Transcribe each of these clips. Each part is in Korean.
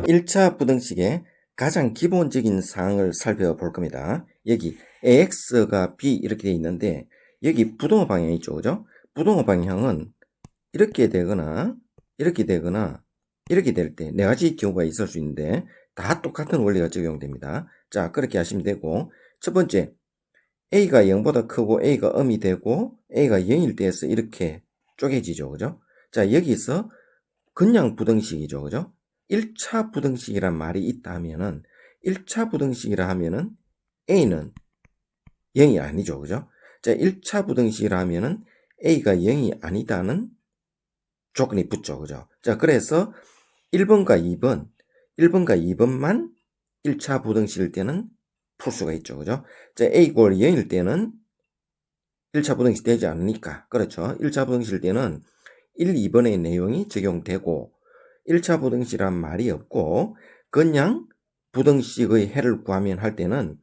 자, 1차 부등식의 가장 기본적인 사항을 살펴볼 겁니다. 여기 AX가 B 이렇게 되어 있는데 여기 부동호 방향이 있죠. 그죠? 부동호 방향은 이렇게 되거나 이렇게 되거나 이렇게 될 때 네 가지 경우가 있을 수 있는데 다 똑같은 원리가 적용됩니다. 자, 그렇게 하시면 되고 첫 번째 A가 0보다 크고 A가 음이 되고 A가 0일 때에서 이렇게 쪼개지죠. 그죠? 자, 여기서 그냥 부등식이죠. 그죠? 1차 부등식이란 말이 있다 하면은 1차 부등식이라 하면은 A는 0이 아니죠. 그죠? 자, 1차 부등식이라 하면은 A가 0이 아니다는 조건이 붙죠. 그죠? 자, 그래서 1번과 2번, 1번과 2번만 1차 부등식일 때는 풀 수가 있죠. 그죠? 자, A 골 0일 때는 1차 부등식 되지 않으니까. 그렇죠. 1차 부등식일 때는 1, 2번의 내용이 적용되고 1차 부등식이란 말이 없고 그냥 부등식의 해를 구하면 할 때는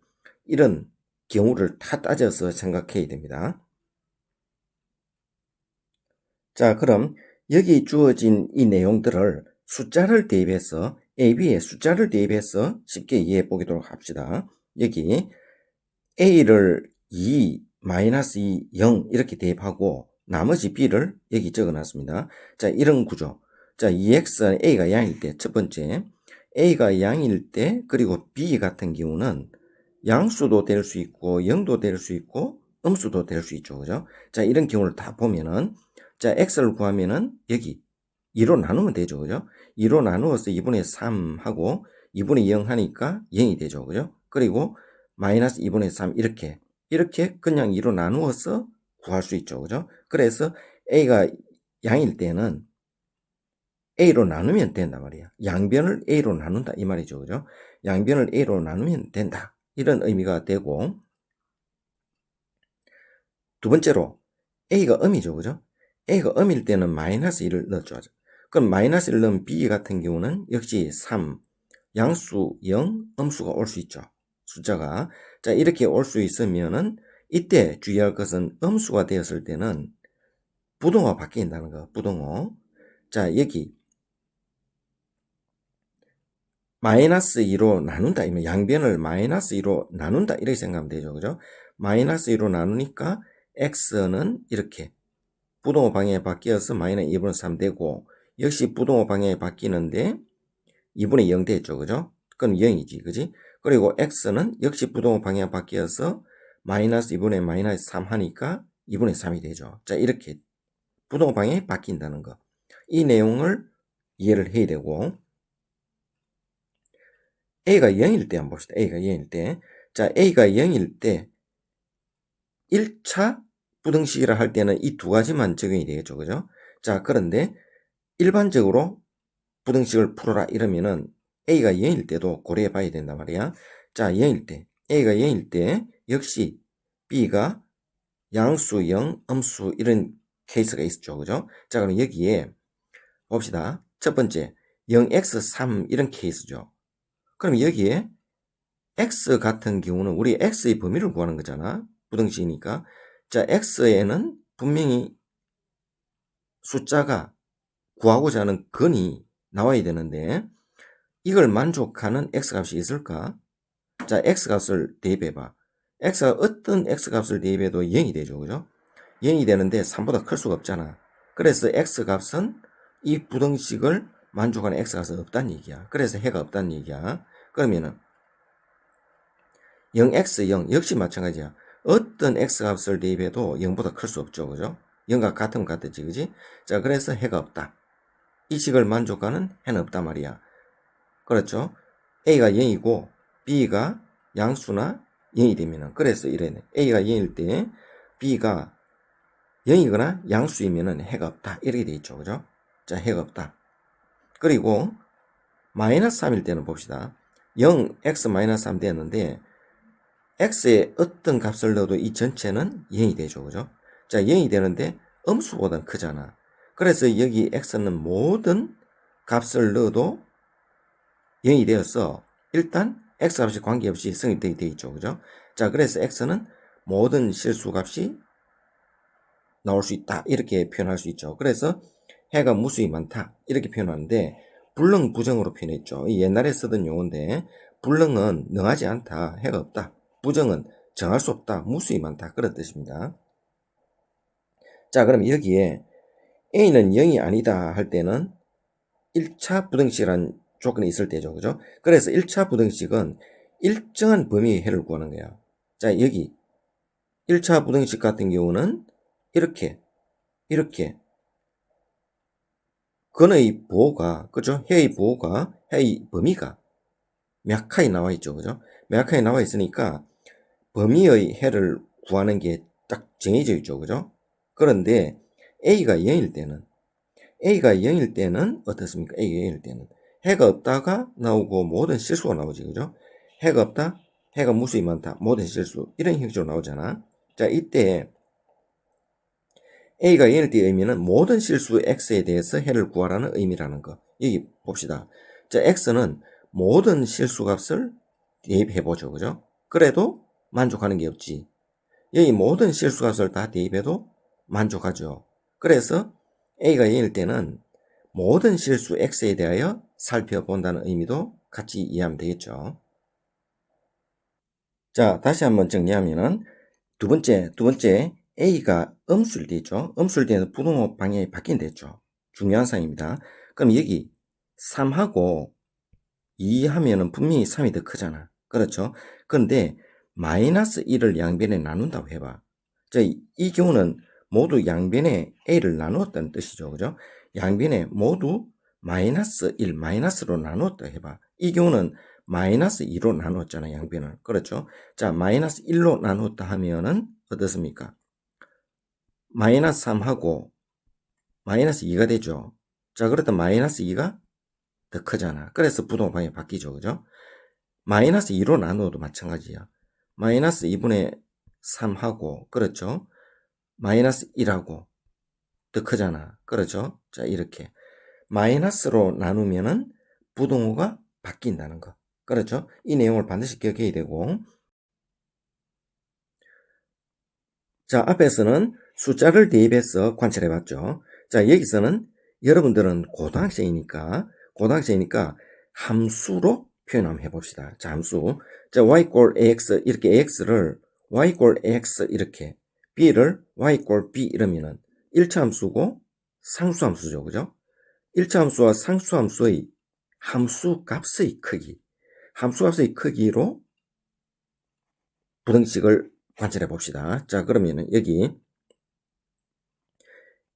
이런 경우를 다 따져서 생각해야 됩니다. 자, 그럼 여기 주어진 이 내용들을 숫자를 대입해서 AB에 숫자를 대입해서 쉽게 이해해 보도록 합시다. 여기 A를 2, 마이너스 2, 0 이렇게 대입하고 나머지 B를 여기 적어 놨습니다. 자, 이런 구조. 자, 2x는 a가 양일 때 첫 번째 a가 양일 때 그리고 b 같은 경우는 양수도 될 수 있고 0도 될 수 있고 음수도 될 수 있죠. 그죠? 자, 이런 경우를 다 보면은 자, x를 구하면은 여기 2로 나누면 되죠. 그죠? 2로 나누어서 2분의 3 하고 2분의 0 하니까 0이 되죠. 그죠? 그리고 마이너스 2분의 3 이렇게 이렇게 그냥 2로 나누어서 구할 수 있죠. 그죠? 그래서 a가 양일 때는 A로 나누면 된단 말이야. 양변을 A로 나눈다 이 말이죠. 그죠? 양변을 A로 나누면 된다. 이런 의미가 되고 두 번째로 A가 음이죠. 그죠? A가 음일 때는 마이너스 1을 넣어줘. 그럼 마이너스 1을 넣으면 B 같은 경우는 역시 3, 양수 0, 음수가 올 수 있죠. 숫자가. 자, 이렇게 올 수 있으면은 이때 주의할 것은 음수가 되었을 때는 부동호 바뀐다는 거, 부동호. 자, 여기 마이너스 2로 나눈다. 이면 양변을 마이너스 2로 나눈다. 이렇게 생각하면 되죠. 그죠? 마이너스 2로 나누니까 x는 이렇게 부동호 방향에 바뀌어서 마이너스 2분의 3 되고 역시 부동호 방향에 바뀌는데 2분의 0 되죠. 그죠? 그건 0이지. 그지? 그리고 x는 역시 부동호 방향에 바뀌어서 마이너스 2분의 마이너스 3 하니까 2분의 3이 되죠. 자, 이렇게 부동호 방향이 바뀐다는 거. 이 내용을 이해를 해야 되고 A가 0일 때 한번 봅시다. A가 0일 때. 자, A가 0일 때 1차 부등식이라 할 때는 이 두 가지만 적용이 되겠죠. 그죠? 자, 그런데 일반적으로 부등식을 풀어라 이러면은 A가 0일 때도 고려해 봐야 된단 말이야. 자, 0일 때. A가 0일 때 역시 B가 양수 0, 음수 이런 케이스가 있었죠. 그죠? 자, 그럼 여기에 봅시다. 첫 번째 0x3 이런 케이스죠. 그럼 여기에 x 같은 경우는 우리 x의 범위를 구하는 거잖아. 부등식이니까. 자, x에는 분명히 숫자가 구하고자 하는 근이 나와야 되는데 이걸 만족하는 x값이 있을까? 자, x값을 대입해봐. x가 어떤 x값을 대입해도 0이 되죠. 그죠? 0이 되는데 3보다 클 수가 없잖아. 그래서 x값은 이 부등식을 만족하는 x값은 없다는 얘기야. 그래서 해가 없다는 얘기야. 그러면은 0x0 역시 마찬가지야. 어떤 x값을 대입해도 0보다 클 수 없죠. 그죠? 0과 같으면 같겠지. 그지? 자, 그래서 해가 없다. 이 식을 만족하는 해는 없단 말이야. 그렇죠? a가 0이고 b가 양수나 0이 되면은 그래서 이래네. a가 0일 때 b가 0이거나 양수이면은 해가 없다. 이렇게 돼 있죠. 그죠? 자, 해가 없다. 그리고 마이너스 3일 때는 봅시다. 0, x-3 되었는데 x에 어떤 값을 넣어도 이 전체는 0이 되죠. 그죠? 자, 0이 되는데 음수보다 크잖아. 그래서 여기 x는 모든 값을 넣어도 0이 되어서 일단 x값이 관계없이 성립되게 되어 있죠. 그죠? 자, 그래서 x는 모든 실수값이 나올 수 있다. 이렇게 표현할 수 있죠. 그래서 해가 무수히 많다. 이렇게 표현하는데 불능 부정으로 표현했죠. 이 옛날에 쓰던 용어인데 불능은 능하지 않다, 해가 없다. 부정은 정할 수 없다, 무수히 많다 그런 뜻입니다. 자, 그럼 여기에 A는 0이 아니다 할 때는 1차 부등식이라는 조건이 있을 때죠. 그죠? 그래서 1차 부등식은 일정한 범위의 해를 구하는 거야. 자, 여기 1차 부등식 같은 경우는 이렇게, 이렇게. 근의 보호가, 그죠? 해의 보호가, 해의 범위가 명확하게 나와 있죠. 그죠? 명확하게 나와 있으니까 범위의 해를 구하는 게 딱 정해져 있죠. 그죠? 그런데 A가 0일 때는, A가 0일 때는 어떻습니까? A가 0일 때는. 해가 없다가 나오고 모든 실수가 나오지. 그죠? 해가 없다, 해가 무수히 많다, 모든 실수. 이런 형식으로 나오잖아. 자, 이때 A가 0일 때의 의미는 모든 실수 X에 대해서 해를 구하라는 의미라는 거. 여기 봅시다. 자, X는 모든 실수 값을 대입해보죠. 그죠? 그래도 만족하는 게 없지. 여기 모든 실수 값을 다 대입해도 만족하죠. 그래서 A가 0일 때는 모든 실수 X에 대하여 살펴본다는 의미도 같이 이해하면 되겠죠. 자, 다시 한번 정리하면은 두 번째, 두 번째 A가 때 있죠. 음수일 때는 부동호 방향이 바뀐 데죠. 중요한 사항입니다. 그럼 여기 3하고 2 하면은 분명히 3이 더 크잖아. 그렇죠? 근데 마이너스 1을 양변에 나눈다고 해봐. 자, 이, 이 경우는 모두 양변에 A를 나누었다는 뜻이죠. 그죠? 양변에 모두 마이너스 1, 마이너스로 나누었다 해봐. 이 경우는 마이너스 2로 나누었잖아, 양변을. 그렇죠? 자, 마이너스 1로 나누었다 하면은 어떻습니까? 마이너스 3하고 마이너스 2가 되죠. 자, 그렇다 마이너스 2가 더 크잖아. 그래서 부동호 방향이 바뀌죠. 그죠? 마이너스 2로 나누어도 마찬가지야. 마이너스 2분의 3하고, 그렇죠? 마이너스 1하고, 더 크잖아. 그렇죠? 자, 이렇게. 마이너스로 나누면은 부동호가 바뀐다는 거. 그렇죠? 이 내용을 반드시 기억해야 되고. 자, 앞에서는 숫자를 대입해서 관찰해 봤죠. 자, 여기서는 여러분들은 고등학생이니까, 고등학생이니까 함수로 표현 한번 해봅시다. 자, 함수. 자, y 꼴 ax, 이렇게 ax를 y 꼴 ax 이렇게, b를 y 꼴 b 이러면은 1차 함수고 상수 함수죠. 그죠? 1차 함수와 상수 함수의 함수 값의 크기, 함수 값의 크기로 부등식을 관찰해 봅시다. 자, 그러면은 여기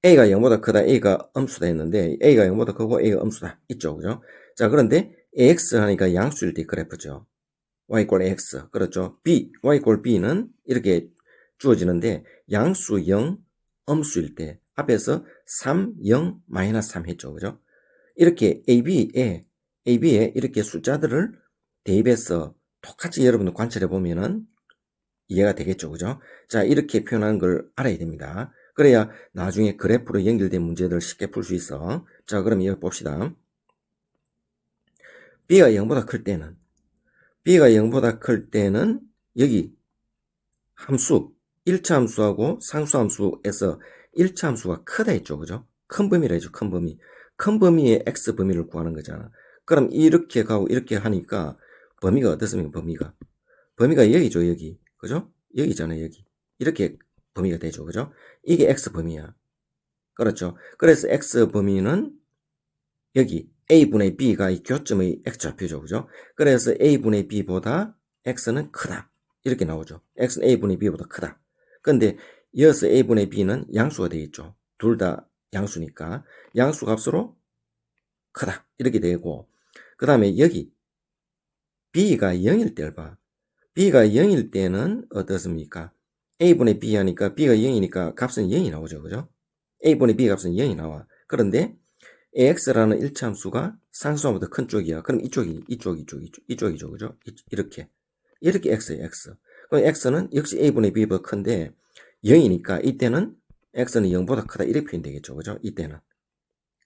A가 0보다 크다, A가 음수다 했는데 A가 0보다 크고 A가 음수다 있죠. 그죠? 자, 그런데 AX 하니까 양수일 때 그래프죠. Y 꼴 X. 그렇죠. B, Y 꼴 B는 이렇게 주어지는데 양수 0, 음수일 때 앞에서 3, 0, 마이너스 3 했죠. 그죠? 이렇게 AB에, AB에 이렇게 숫자들을 대입해서 똑같이 여러분들 관찰해 보면은 이해가 되겠죠. 그죠? 자, 이렇게 표현하는 걸 알아야 됩니다. 그래야 나중에 그래프로 연결된 문제들 쉽게 풀 수 있어. 자, 그럼 이거 봅시다. B가 0보다 클 때는, B가 0보다 클 때는 여기 함수, 1차 함수하고 상수 함수에서 1차 함수가 크다 했죠. 그죠? 큰 범위라 했죠. 큰 범위. 큰 범위의 x 범위를 구하는 거잖아. 그럼 이렇게 가고 이렇게 하니까 범위가 어떻습니까? 범위가. 범위가 여기죠. 여기. 그죠? 여기잖아요. 여기. 이렇게 범위가 되죠. 그죠? 이게 x 범위야. 그렇죠. 그래서 x 범위는 여기 a분의 b가 이 교점의 x좌표죠. 그죠? 그래서 a분의 b보다 x는 크다. 이렇게 나오죠. x는 a분의 b보다 크다. 근데 이어서 a분의 b는 양수가 되겠죠. 둘 다 양수니까 양수 값으로 크다. 이렇게 되고 그 다음에 여기 b가 0일 때를 봐. b가 0일 때는 어떻습니까? A분의 b 하니까 b가 0이니까 값은 0이 나오죠. 그죠? a분의 b 값은 0이 나와. 그런데 ax라는 1차 함수가 상수함보다 큰 쪽이야. 그럼 이쪽이, 이쪽, 이쪽, 이쪽, 이쪽이죠. 그죠? 이렇게. 이렇게 x예요, x. 그럼 x는 역시 a분의 b보다 큰데 0이니까 이때는 x는 0보다 크다. 이렇게 표현되겠죠. 그죠? 이때는.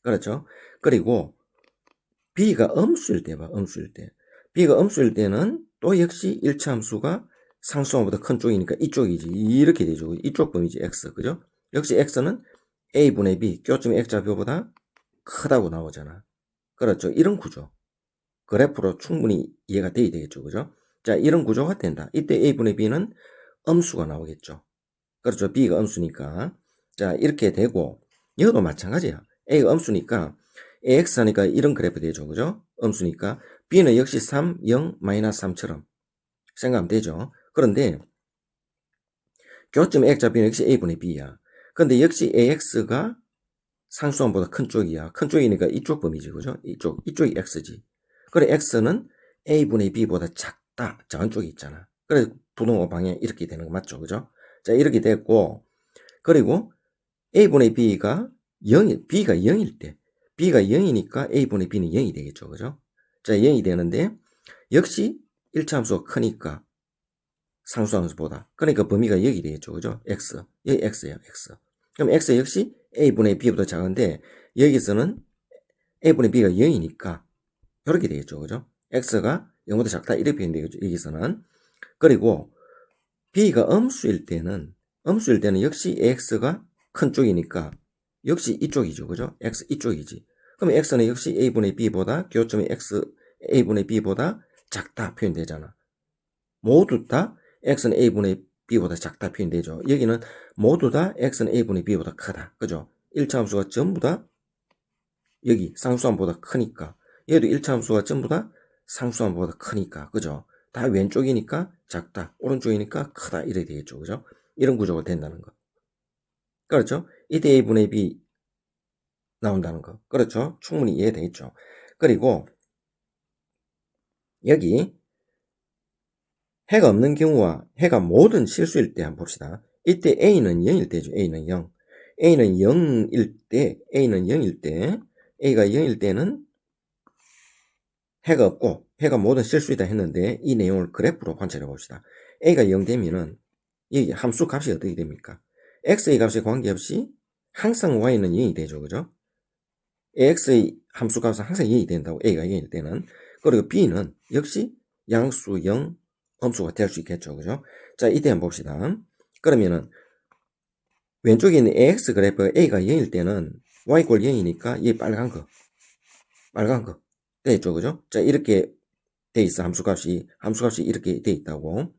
그렇죠? 그리고 b가 음수일 때 봐, 음수일 때. b가 음수일 때는 또 역시 1차 함수가 상수함보다 큰 쪽이니까 이쪽이지. 이렇게 되죠. 이쪽 범위지, x. 그죠? 역시 x는 a분의 b, 교점 x좌표보다 크다고 나오잖아. 그렇죠. 이런 구조. 그래프로 충분히 이해가 돼야 되겠죠. 그죠? 자, 이런 구조가 된다. 이때 A분의 B는 음수가 나오겠죠. 그렇죠. B가 음수니까. 자, 이렇게 되고, 이것도 마찬가지야. A가 음수니까, AX 하니까 이런 그래프 되죠. 그죠? 음수니까. B는 역시 3, 0, 마이너스 3처럼 생각하면 되죠. 그런데, 교점 X자 B는 역시 A분의 B야. 근데 역시 AX가 상수함보다 큰 쪽이야. 큰 쪽이니까 이쪽 범위지. 그죠? 이쪽, 이쪽이 X지. 그래, X는 A분의 B보다 작다. 작은 쪽이 있잖아. 그래, 부동호 방향 이렇게 되는 거 맞죠? 그죠? 자, 이렇게 됐고, 그리고 A분의 B가 0, B가 0일 때, B가 0이니까 A분의 B는 0이 되겠죠. 그죠? 자, 0이 되는데, 역시 1차 함수가 크니까 상수함수보다. 그러니까 범위가 여기 되겠죠. 그죠? X. 여기 X예요. X. 그럼 X 역시 A분의 B보다 작은데, 여기서는 A분의 B가 0이니까, 이렇게 되겠죠. 그죠? X가 0보다 작다. 이렇게 표현되겠죠. 여기서는. 그리고, B가 음수일 때는, 음수일 때는 역시 X가 큰 쪽이니까, 역시 이쪽이죠. 그죠? X 이쪽이지. 그럼 X는 역시 A분의 B보다, 교점이 X, A분의 B보다 작다 표현되잖아. 모두 다 X는 A분의 B보다 작다 표현되죠. 여기는 모두 다 X는 A분의 B보다 크다. 그죠? 1차 함수가 전부 다 여기 상수함보다 크니까 얘도 1차 함수가 전부 다 상수함보다 크니까 그죠? 다 왼쪽이니까 작다. 오른쪽이니까 크다. 이래 되겠죠. 그죠? 이런 구조가 된다는 거. 그렇죠? 이때 A분의 B 나온다는 거. 그렇죠? 충분히 이해되겠죠. 그리고 여기 해가 없는 경우와 해가 모든 실수일 때 한번 봅시다. 이때 A는 0일 때죠. A는 0. A는 0일 때, A는 0일 때, A가 0일 때는 해가 없고 해가 모든 실수이다 했는데 이 내용을 그래프로 관찰해 봅시다. A가 0 되면은 이 함수 값이 어떻게 됩니까? X의 값에 관계없이 항상 Y는 0이 되죠. 그죠? X의 함수 값은 항상 0이 된다고 A가 0일 때는 그리고 B는 역시 양수 0, 함수가 될 수 있겠죠. 그죠? 자, 이때 한번 봅시다. 그러면은, 왼쪽에 있는 AX 그래프 A가 0일 때는 Y 꼴 0이니까 이 빨간 거. 빨간 거. 되겠죠. 그죠? 자, 이렇게 돼 있어. 함수값이. 함수값이 이렇게 돼 있다고.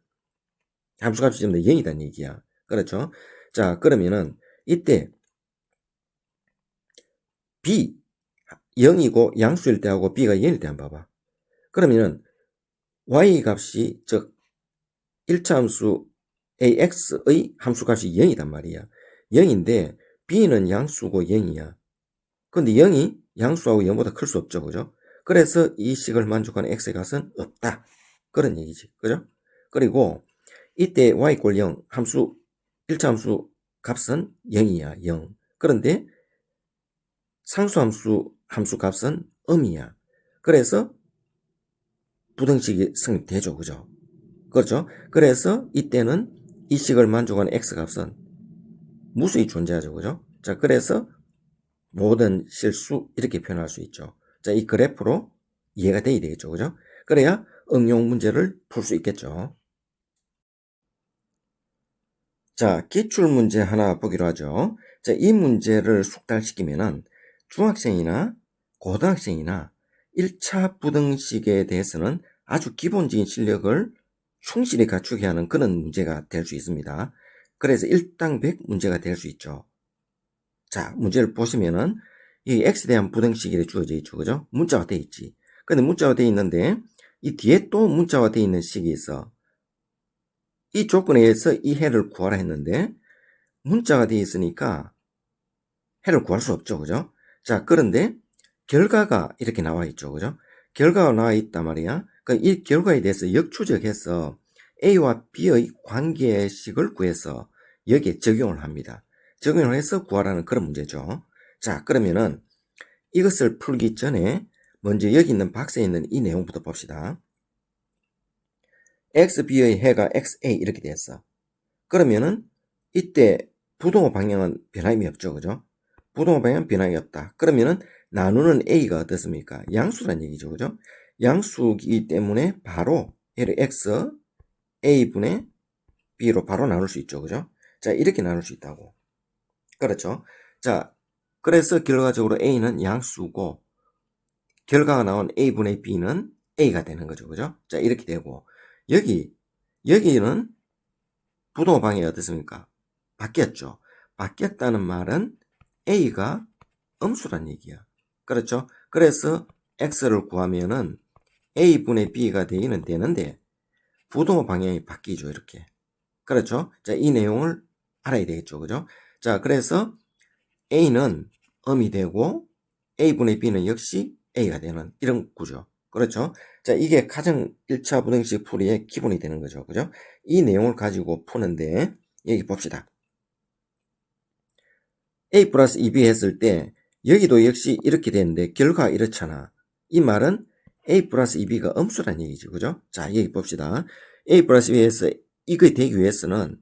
함수값이 지금 0이다는 얘기야. 그렇죠? 자, 그러면은, 이때, B, 0이고 양수일 때하고 B가 0일 때 한번 봐봐. 그러면은, y 값이 즉 1차 함수 ax의 함수값이 0이단 말이야. 0인데 b는 양수고 0이야. 근데 0이 양수하고 0보다 클 수 없죠. 그죠? 그래서 이 식을 만족하는 x의 값은 없다. 그런 얘기지. 그죠? 그리고 이때 y 꼴 0 함수 1차 함수 값은 0이야. 0. 그런데 상수 함수 함수 값은 음이야. 그래서 부등식이 성립되죠. 그죠? 그렇죠? 그래서 이때는 이 식을 만족하는 x값은 무수히 존재하죠. 그죠? 자, 그래서 모든 실수 이렇게 표현할 수 있죠. 자, 이 그래프로 이해가 돼야 되겠죠. 그죠? 그래야 응용 문제를 풀 수 있겠죠. 자, 기출 문제 하나 보기로 하죠. 자, 이 문제를 숙달시키면은 중학생이나 고등학생이나 1차 부등식에 대해서는 아주 기본적인 실력을 충실히 갖추게 하는 그런 문제가 될 수 있습니다. 그래서 1당 100 문제가 될 수 있죠. 자, 문제를 보시면은 이 X에 대한 부등식이 주어져 있죠. 그죠? 문자가 되어 있지. 근데 문자가 되어 있는데 이 뒤에 또 문자가 되어 있는 식이 있어. 이 조건에 의해서 이 해를 구하라 했는데 문자가 되어 있으니까 해를 구할 수 없죠. 그죠? 자, 그런데 결과가 이렇게 나와 있죠. 그죠? 결과가 나와 있단 말이야. 그러니까 이 결과에 대해서 역추적해서 A와 B의 관계식을 구해서 여기에 적용을 합니다. 적용을 해서 구하라는 그런 문제죠. 자, 그러면은 이것을 풀기 전에 먼저 여기 있는 박스에 있는 이 내용부터 봅시다. XB의 해가 XA 이렇게 됐어. 그러면은 이때 부동호 방향은 변함이 없죠. 그죠? 부동호 방향은 변함이 없다. 그러면은 나누는 A가 어떻습니까? 양수란 얘기죠. 그죠? 양수이기 때문에 바로 얘를 X A분의 B로 바로 나눌 수 있죠. 그죠? 자, 이렇게 나눌 수 있다고. 그렇죠? 자, 그래서 결과적으로 A는 양수고 결과가 나온 A분의 B는 A가 되는 거죠. 그죠? 자, 이렇게 되고, 여기, 여기는 부동호 방향이 어떻습니까? 바뀌었죠. 바뀌었다는 말은 A가 음수란 얘기야. 그렇죠? 그래서 X를 구하면은 A분의 B가 되기는 되는데, 부동호 방향이 바뀌죠. 이렇게. 그렇죠? 자, 이 내용을 알아야 되겠죠. 그죠? 자, 그래서 A는 음이 되고, A분의 B는 역시 A가 되는 이런 구조. 그렇죠? 자, 이게 가정 1차 부등식 풀이의 기본이 되는 거죠. 그죠? 이 내용을 가지고 푸는데, 여기 봅시다. A 플러스 2B 했을 때, 여기도 역시 이렇게 되는데, 결과 이렇잖아. 이 말은 A 플러스 2B가 음수란 얘기죠. 그죠? 자, 여기 봅시다. A 플러스 2B에서 이거 되기 위해서는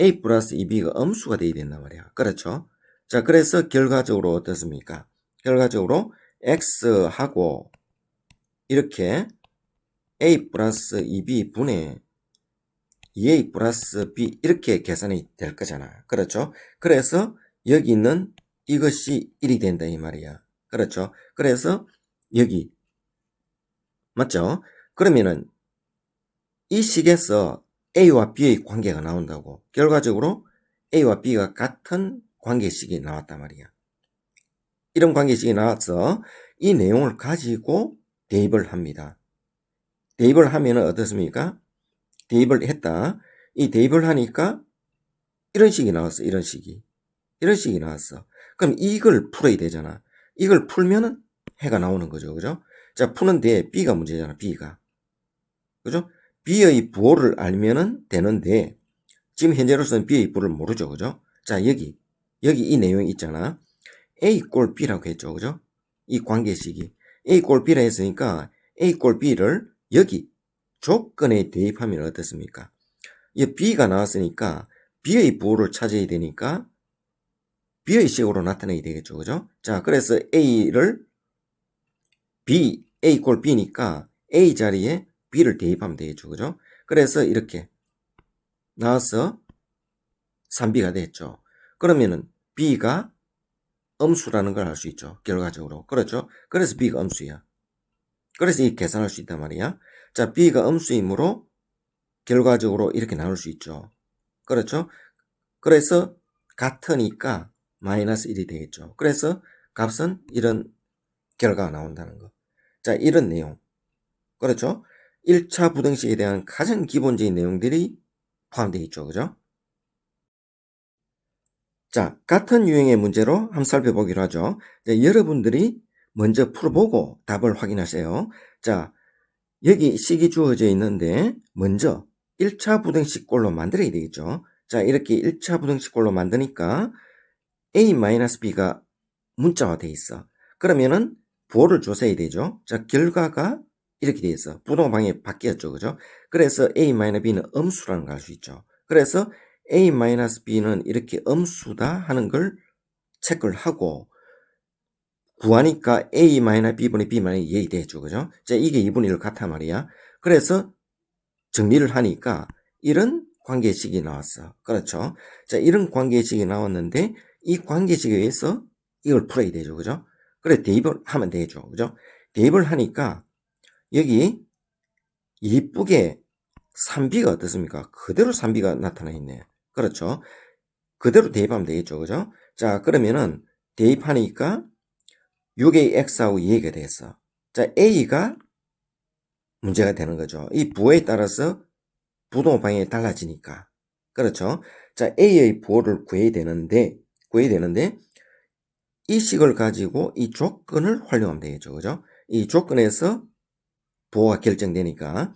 A 플러스 2B가 음수가 되어야 된단 말이야. 그렇죠? 자, 그래서 결과적으로 어떻습니까? 결과적으로 X하고 이렇게 A 플러스 2B 분의 2A 플러스 B 이렇게 계산이 될 거잖아. 그렇죠? 그래서 여기 있는 이것이 1이 된다 이 말이야. 그렇죠? 그래서 여기 맞죠? 그러면은 이 식에서 A와 B의 관계가 나온다고. 결과적으로 A와 B가 같은 관계식이 나왔단 말이야. 이런 관계식이 나와서 이 내용을 가지고 대입을 합니다. 대입을 하면 어떻습니까? 대입을 했다. 이 대입을 하니까 이런 식이 나왔어. 이런 식이. 이런 식이 나왔어. 그럼 이걸 풀어야 되잖아. 이걸 풀면은 해가 나오는 거죠. 그죠? 자, 푸는데 B가 문제잖아. B가. 그죠? B의 부호를 알면은 되는데 지금 현재로서는 B의 부호를 모르죠. 그죠? 자, 여기 여기 이 내용이 있잖아. A 꼴 B라고 했죠. 그죠? 이 관계식이 A 꼴 B라 했으니까 A 꼴 B를 여기 조건에 대입하면 어떻습니까? 이 B가 나왔으니까 B의 부호를 찾아야 되니까 B의 식으로 나타내야 되겠죠. 그죠? 자, 그래서 A를 B, A 꼴 B니까 A 자리에 B를 대입하면 되겠죠. 그죠? 그래서 이렇게 나와서 3B가 됐죠. 그러면은 B가 음수라는 걸 알 수 있죠. 결과적으로. 그렇죠? 그래서 B가 음수야. 그래서 이 계산할 수 있단 말이야. 자, B가 음수이므로 결과적으로 이렇게 나올 수 있죠. 그렇죠? 그래서 같으니까 마이너스 1이 되겠죠. 그래서 값은 이런 결과가 나온다는 거. 자, 이런 내용. 그렇죠? 1차 부등식에 대한 가장 기본적인 내용들이 포함되어 있죠. 그죠? 자, 같은 유형의 문제로 한번 살펴보기로 하죠. 자, 여러분들이 먼저 풀어보고 답을 확인하세요. 자, 여기 식이 주어져 있는데 먼저 1차 부등식 꼴로 만들어야 되겠죠. 자, 이렇게 1차 부등식 꼴로 만드니까 a-b가 문자화 돼 있어. 그러면은 부호를 줘서야 되죠. 자, 결과가 이렇게 돼 있어. 부동 방향이 바뀌었죠. 그죠? 그래서 a-b는 음수라는 걸 알 수 있죠. 그래서 a-b는 이렇게 음수다 하는 걸 체크를 하고 구하니까 a-b분의 b-이 2이 되죠. 그죠? 자, 이게 2분의 1 같아 말이야. 그래서 정리를 하니까 이런 관계식이 나왔어. 그렇죠? 자, 이런 관계식이 나왔는데 이 관계식에 의해서 이걸 풀어야 되죠. 그죠? 그래, 대입을 하면 되죠. 그죠? 대입을 하니까 여기 이쁘게 3B가 어떻습니까? 그대로 3B가 나타나 있네. 그렇죠? 그대로 대입하면 되겠죠. 그죠? 자, 그러면은 대입하니까 6의 x하고 2가 됐어. 자, a가 문제가 되는 거죠. 이 부호에 따라서 부동 방향이 달라지니까. 그렇죠? 자, a의 부호를 구해야 되는데, 구해야 되는데, 이 식을 가지고 이 조건을 활용하면 되겠죠. 그죠? 이 조건에서 부호가 결정되니까.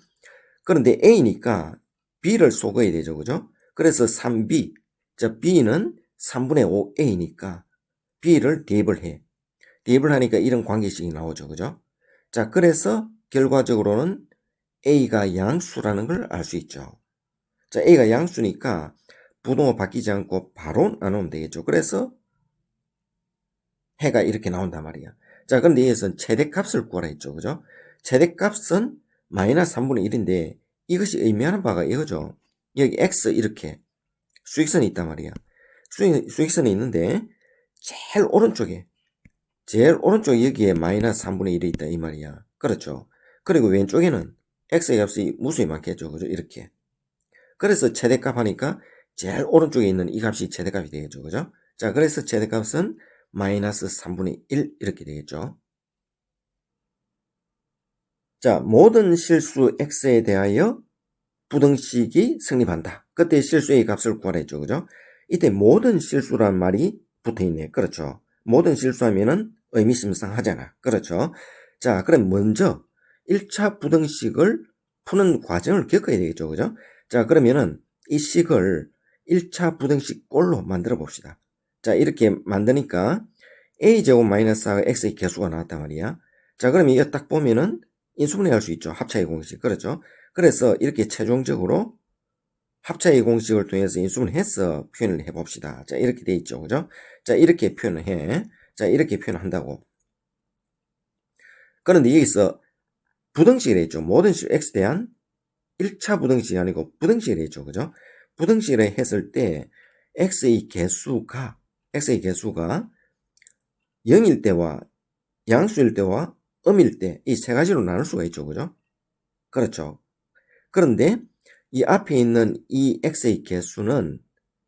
그런데 a니까 b를 쏘아야 되죠. 그죠? 그래서 3b. 자, b는 3분의 5a니까 b를 대입을 해. 대입을 하니까 이런 관계식이 나오죠. 그죠? 자, 그래서 결과적으로는 a가 양수라는 걸 알 수 있죠. 자, a가 양수니까 부동호 바뀌지 않고 바로 나누면 되겠죠. 그래서 해가 이렇게 나온단 말이야. 자, 그런데 여기서 최대값을 구하라 했죠. 그죠? 최대값은 마이너스 3분의 1인데 이것이 의미하는 바가 이거죠. 여기 x 이렇게 수익선이 있단 말이야. 수익, 수익선이 있는데 제일 오른쪽에 제일 오른쪽 여기에 마이너스 3분의 1이 있다 이 말이야. 그렇죠. 그리고 왼쪽에는 x의 값이 무수히 많겠죠. 그죠? 이렇게. 그래서 최대값 하니까 제일 오른쪽에 있는 이 값이 최대값이 되겠죠. 그죠? 자, 그래서 최대값은 마이너스 3분의 1 이렇게 되겠죠. 자, 모든 실수 x에 대하여 부등식이 성립한다. 그때 실수의 값을 구하랬죠. 그죠? 이때 모든 실수란 말이 붙어 있네. 그렇죠. 모든 실수하면은 의미심상하잖아. 그렇죠. 자, 그럼 먼저 1차 부등식을 푸는 과정을 겪어야 되겠죠. 그죠? 자, 그러면은 이 식을 1차 부등식 꼴로 만들어 봅시다. 자, 이렇게 만드니까 a제곱 마이너스 4가 x의 개수가 나왔단 말이야. 자, 그럼 이거 딱 보면은 인수분해 할 수 있죠. 합차의 공식. 그렇죠? 그래서 이렇게 최종적으로 합차의 공식을 통해서 인수분해해서 표현을 해봅시다. 자, 이렇게 돼 있죠. 그죠? 자, 이렇게 표현을 해. 자, 이렇게 표현을 한다고. 그런데 여기서 부등식이라 했죠. 모든 식 x 대한 1차 부등식이 아니고 부등식이라 했죠. 그죠? 부등식이라 했을 때 x의 개수가 x의 개수가 0일 때와 양수일 때와 음일 때 이 세 가지로 나눌 수가 있죠. 그죠? 그렇죠. 그런데 이 앞에 있는 이 x의 개수는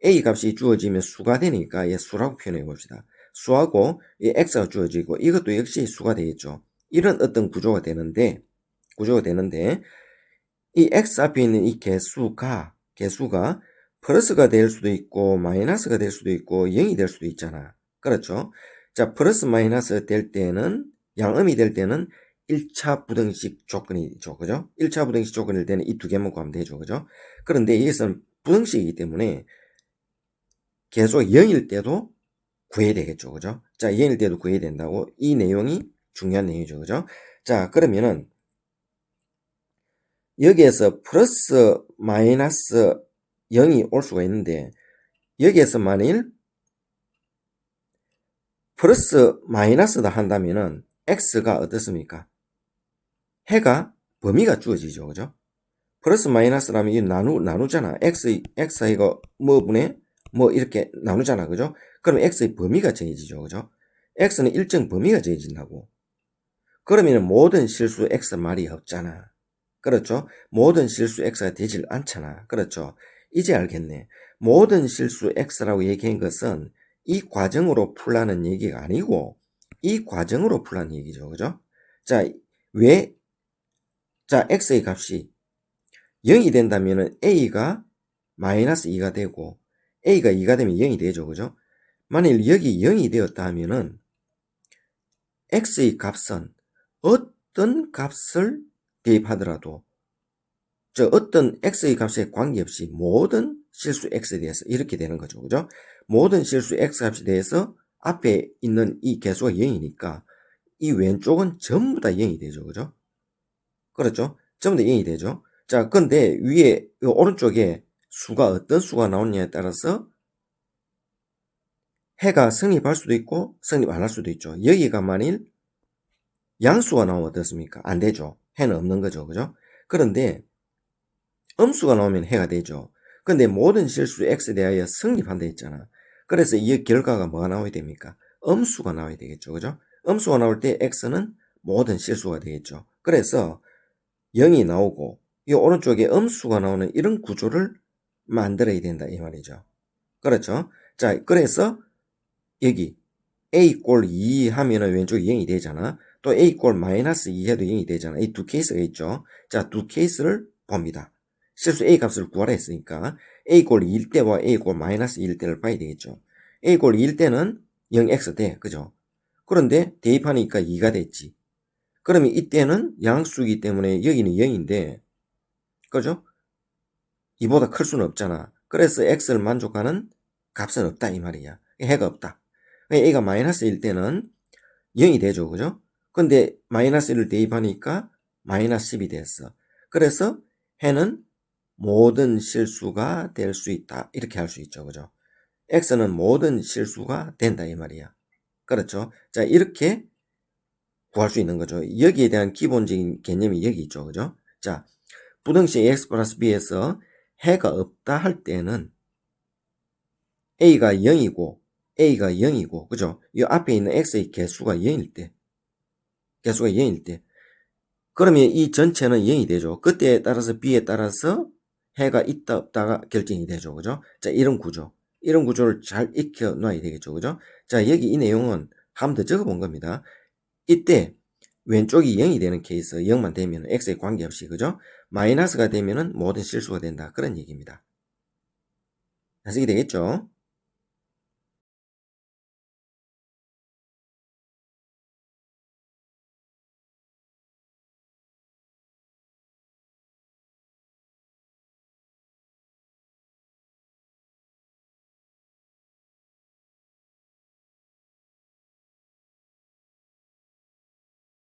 a 값이 주어지면 수가 되니까 얘 수라고 표현해 봅시다. 수하고 이 x가 주어지고 이것도 역시 수가 되겠죠. 이런 어떤 구조가 되는데 구조가 되는데 이 x 앞에 있는 이 개수가 개수가 플러스가 될 수도 있고 마이너스가 될 수도 있고 0이 될 수도 있잖아. 그렇죠? 자, 플러스 마이너스 될 때는 양음이 될 때는 1차 부등식 조건이죠. 그죠? 1차 부등식 조건일 때는 이 두 개만 구하면 되죠. 그죠? 그런데 이것은 부등식이기 때문에 계속 0일 때도 구해야 되겠죠. 그죠? 자, 0일 때도 구해야 된다고 이 내용이 중요한 내용이죠. 그죠? 자, 그러면은 여기에서 플러스 마이너스 0이 올 수가 있는데 여기에서 만일 플러스 마이너스다 한다면은 x가 어떻습니까? 해가 범위가 주어지죠. 그죠? 플러스 마이너스라면 이 나누, 나누잖아. x, x 이거 뭐 분의 뭐 이렇게 나누잖아. 그죠? 그럼 x의 범위가 정해지죠. 그죠? x는 일정 범위가 정해진다고. 그러면 모든 실수 x 말이 없잖아. 그렇죠? 모든 실수 x가 되질 않잖아. 그렇죠? 이제 알겠네. 모든 실수 x라고 얘기한 것은 이 과정으로 풀라는 얘기가 아니고 이 과정으로 풀라는 얘기죠. 그죠? 자, 왜, 자, x의 값이 0이 된다면은 a가 마이너스 2가 되고 a가 2가 되면 0이 되죠. 그죠? 만일 여기 0이 되었다 하면은 x의 값은 어떤 값을 대입하더라도 저 어떤 x의 값에 관계없이 모든 실수 x에 대해서 이렇게 되는 거죠. 그죠? 모든 실수 x 값에 대해서 앞에 있는 이 개수가 0이니까 이 왼쪽은 전부 다 0이 되죠. 그죠? 그렇죠? 전부 다 0이 되죠. 자, 근데 위에 오른쪽에 수가 어떤 수가 나오느냐에 따라서 해가 성립할 수도 있고 성립 안 할 수도 있죠. 여기가 만일 양수가 나오면 어떻습니까? 안 되죠. 해는 없는 거죠. 그죠? 그런데 음수가 나오면 해가 되죠. 근데 모든 실수 x에 대하여 성립한다 했잖아. 그래서 이 결과가 뭐가 나와야 됩니까? 음수가 나와야 되겠죠. 그죠? 음수가 나올 때 x는 모든 실수가 되겠죠. 그래서 0이 나오고 이 오른쪽에 음수가 나오는 이런 구조를 만들어야 된다 이 말이죠. 그렇죠? 자, 그래서 여기 a 꼴 2 하면은 왼쪽에 0이 되잖아. 또 a 꼴 마이너스 2 해도 0이 되잖아. 이 두 케이스가 있죠. 자, 두 케이스를 봅니다. 실수 a 값을 구하라 했으니까 a 꼴 2일 때와 a 꼴 마이너스 2일 때를 봐야 되겠죠. a 꼴 2일 때는 0x 돼. 그죠? 그런데 대입하니까 2가 됐지. 그러면 이때는 양수이기 때문에 여기는 0인데 그죠? 2보다 클 수는 없잖아. 그래서 x를 만족하는 값은 없다 이 말이야. 해가 없다. a가 마이너스 1 때는 0이 되죠. 그죠? 근데 마이너스 1을 대입하니까 마이너스 10이 됐어. 그래서 해는 모든 실수가 될 수 있다. 이렇게 할 수 있죠. 그죠? x는 모든 실수가 된다. 이 말이야. 그렇죠? 자, 이렇게 구할 수 있는 거죠. 여기에 대한 기본적인 개념이 여기 있죠. 그죠? 자, 부등식 x 플러스 b에서 해가 없다 할 때는 a가 0이고 a가 0이고, 그죠? 이 앞에 있는 x의 개수가 0일 때, 개수가 0일 때, 그러면 이 전체는 0이 되죠. 그때에 따라서 b에 따라서 해가 있다 없다가 결정이 되죠. 그죠? 자, 이런 구조. 이런 구조를 잘 익혀 놔야 되겠죠. 그죠? 자, 여기 이 내용은 한 번 더 적어 본 겁니다. 이때 왼쪽이 0이 되는 케이스, 0만 되면 x에 관계없이, 그죠? 마이너스가 되면은 모든 실수가 된다. 그런 얘기입니다. 해석이 되겠죠?